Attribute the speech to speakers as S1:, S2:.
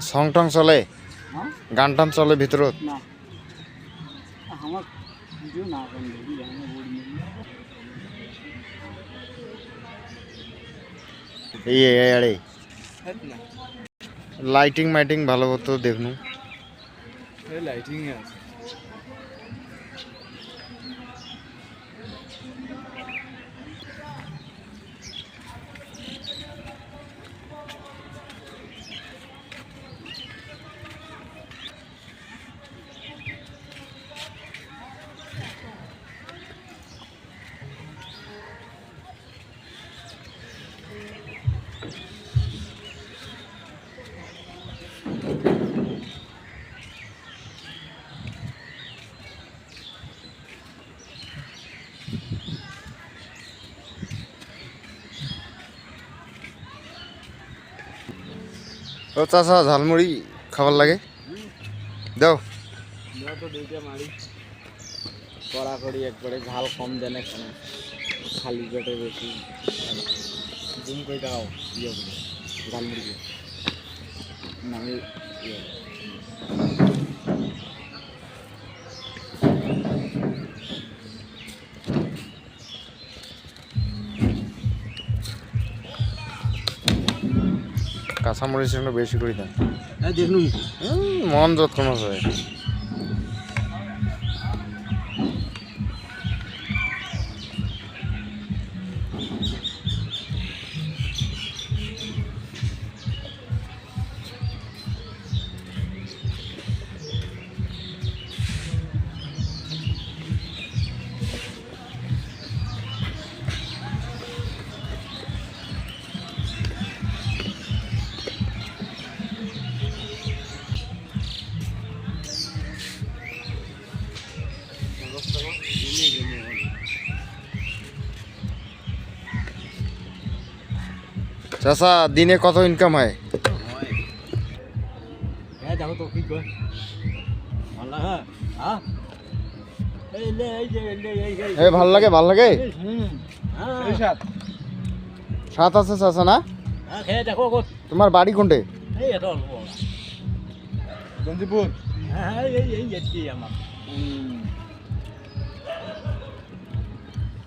S1: Song টং চলে?
S2: হ্যাঁ?
S1: গান টান চলে এই
S2: না।
S1: লাইটিং মাইটিং ভালো হতো দেখনু।
S2: লাইটিং আছে।
S1: ও চাষা ঝালমুড়ি খাবার লাগে। দাও।
S2: ঝাল কম দেন খালি পেটে বেশি। জুম ইয়ে করে। ঝাল মুড়ি নামে
S1: কাঁচামরিচ একটু বেশি করে দেন।
S2: হ্যাঁ দেখুন
S1: মন যত্ন হয় চাচা দিনে কত ইনকাম হয়
S2: হ্যাঁ দেখো তো কি কর ভালো হ্যাঁ হ্যাঁ এই লে এই যে এই লে এই এই
S1: এ ভালো লাগে ভালো লাগে
S2: হ্যাঁ সাত
S1: আছে চাচা না
S2: হ্যাঁ
S1: তোমার বাড়ি কোনটে
S2: এই এটা অল্প গঞ্জিপুর হ্যাঁ এই এই আমার